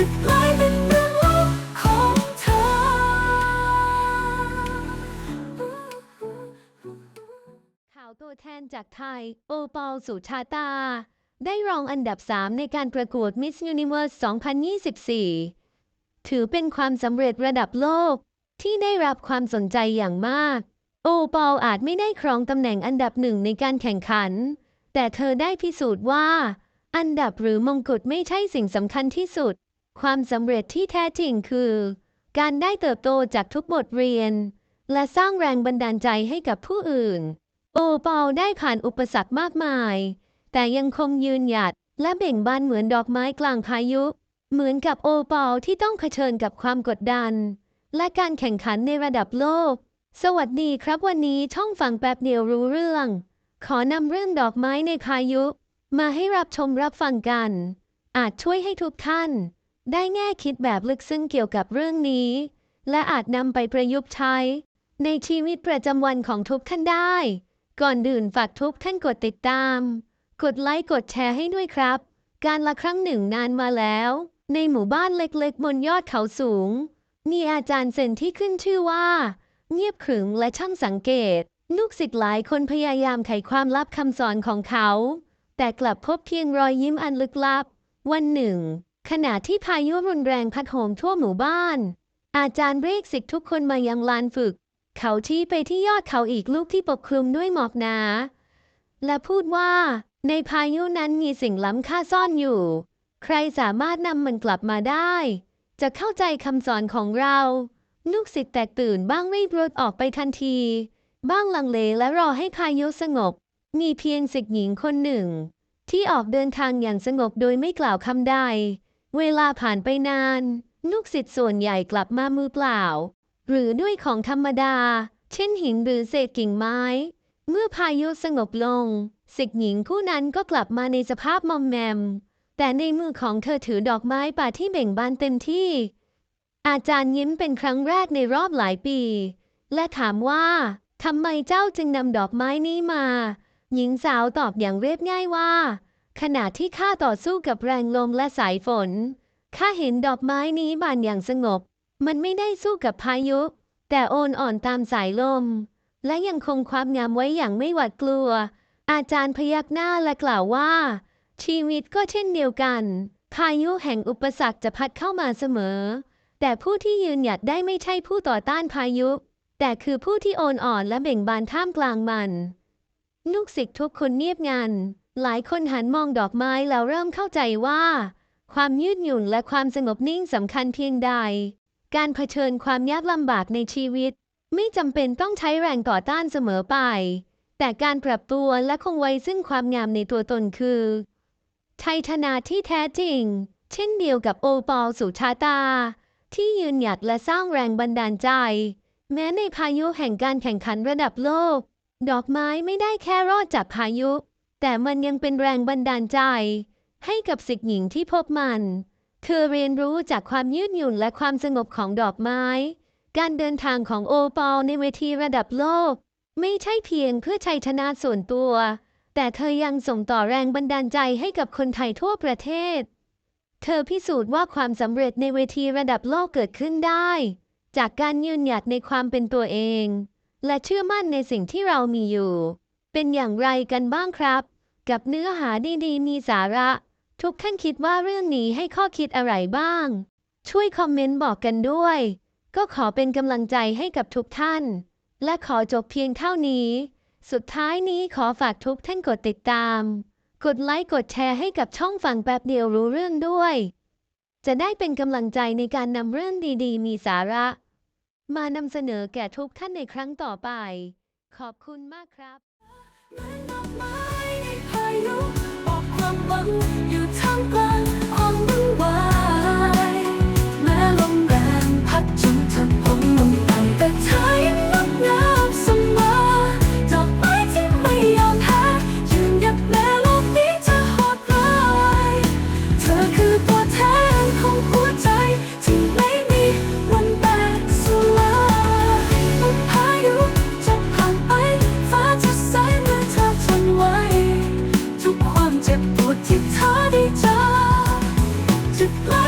จะกลายเป็นรื่ของเธอ ข่าวตัวแทนจากไทย โอปอลสุชาตา ได้รองอันดับ 3 ในการประกวด Miss Universe 2024 ถือเป็นความสำเร็จระดับโลก ที่ได้รับความสนใจอย่างมาก โอปอลอาจไม่ได้ครองตำแหน่งอันดับหนึ่งในการแข่งขัน แต่เธอได้พิสูจน์ว่าอันดับหรือมงกุฎไม่ใช่สิ่งสำคัญที่สุด ความสำเร็จที่แท้จริงคือ การได้เติบโตจากทุกบทเรียน และสร้างแรงบันดาลใจให้กับผู้อื่น โอปอลได้ผ่านอุปสรรคมากมาย แต่ยังคงยืนหยัดและเบ่งบานเหมือนดอกไม้กลางพายุ เหมือนกับโอปอลที่ต้องเผชิญกับความกดดัน และการแข่งขันในระดับโลก สวัสดีครับวันนี้ช่องฟังแป๊บเดียวรู้เรื่อง ขอนำเรื่องดอกไม้ในพายุ มาให้รับชมรับฟังกัน อาจช่วยให้ทุกท่าน ได้แง่คิดแบบลึกซึ้งเกี่ยวกับเรื่องนี้ และอาจนำไปประยุกต์ใช้ ในชีวิตประจำวันของทุกท่านได้ ก่อนดื่นฝากทุกท่านกดติดตาม กดไลค์กดแชร์ให้ด้วยครับ การละครั้งหนึ่งนานมาแล้ว ในหมู่บ้านเล็กๆ บนยอดเขาสูง มีอาจารย์เซนที่ขึ้นชื่อว่า เงียบขรึมและช่างสังเกต ลูกศิษย์หลายคนพยายามไขความลับคำสอนของเขา แต่กลับพบเพียงรอยยิ้มอันลึกลับ วันหนึ่ง ขณะที่พายุรุนแรงพัดโหมทั่วหมู่บ้าน อาจารย์เรียกศิษย์ทุกคนมายังลานฝึก เขาชี้ไปที่ยอดเขาอีกลูกที่ปกคลุมด้วยหมอกหนา และพูดว่า ในพายุนั้นมีสิ่งล้ำค่าซ่อนอยู่ ใครสามารถนำมันกลับมาได้ จะเข้าใจคำสอนของเรา ลูกศิษย์แตกตื่นบ้างรีบรถออกไปทันที บ้างลังเลและรอให้พายุสงบ มีเพียงศิษย์หญิงคนหนึ่ง ที่ออกเดินทางอย่างสงบโดยไม่กล่าวคำใด เวลาผ่านไปนาน ลูกศิษย์ส่วนใหญ่กลับมามือเปล่า หรือด้วยของธรรมดา เช่นหินหรือเศษกิ่งไม้ เมื่อพายุสงบลงศิษย์หญิงผู้นั้นก็กลับมาในสภาพมอมแมม แต่ในมือของเธอถือดอกไม้ป่าที่เบ่งบานเต็มที่ อาจารย์ยิ้มเป็นครั้งแรกในรอบหลายปี และถามว่าทำไมเจ้าจึงนำดอกไม้นี้มา หญิงสาวตอบอย่างเรียบง่ายว่า ขณะที่ข้าต่อสู้กับแรงลมและสายฝน ข้าเห็นดอกไม้นี้บานอย่างสงบ มันไม่ได้สู้กับพายุ แต่โอนอ่อนตามสายลม และยังคงความงามไว้อย่างไม่หวาดกลัว อาจารย์พยักหน้าและกล่าวว่า ชีวิตก็เช่นเดียวกัน พายุแห่งอุปสรรคจะพัดเข้ามาเสมอ แต่ผู้ที่ยืนหยัดได้ไม่ใช่ผู้ต่อต้านพายุ แต่คือผู้ที่โอนอ่อนและเบ่งบานท่ามกลางมัน ลูกศิษย์ทุกคนเงียบงัน หลายคนหันมองดอกไม้แล้วเริ่มเข้าใจว่า ความยืดหยุ่นและความสงบนิ่งสำคัญเพียงใด การเผชิญความยากลำบากในชีวิต ไม่จำเป็นต้องใช้แรงต่อต้านเสมอไป แต่การปรับตัวและคงไว้ซึ่งความงามในตัวตนคือชัยชนะที่แท้จริง เช่นเดียวกับโอปอลสุชาตา ที่ยืนหยัดและสร้างแรงบันดาลใจ แม้ในพายุแห่งการแข่งขันระดับโลก ดอกไม้ไม่ได้แค่รอดจากพายุ แต่มันยังเป็นแรงบันดาลใจ ให้กับศิษย์หญิงที่พบมัน เธอเรียนรู้จากความยืดหยุ่นและความสงบของดอกไม้ การเดินทางของโอปอลในเวทีระดับโลก ไม่ใช่เพียงเพื่อชัยชนะส่วนตัว แต่เธอยังส่งต่อแรงบันดาลใจให้กับคนไทยทั่วประเทศ เธอพิสูจน์ว่าความสำเร็จในเวทีระดับโลกเกิดขึ้นได้ จากการยืนหยัดในความเป็นตัวเอง และเชื่อมั่นในสิ่งที่เรามีอยู่ เป็นอย่างไรกันบ้างครับ กับเนื้อหาดีๆ มีสาระ ทุกท่านคิดว่าเรื่องนี้ให้ข้อคิดอะไรบ้าง ช่วยคอมเมนต์บอกกันด้วย ก็ขอเป็นกำลังใจให้กับทุกท่าน และขอจบเพียงเท่านี้ สุดท้ายนี้ขอฝากทุกท่านกดติดตาม กดไลค์กดแชร์ให้กับช่องฟังแป๊บเดียวรู้เรื่องด้วย จะได้เป็นกำลังใจในการนำเรื่องดีๆ มีสาระ มานำเสนอแก่ทุกท่านในครั้งต่อไป ขอบคุณมากครับ เ Bye.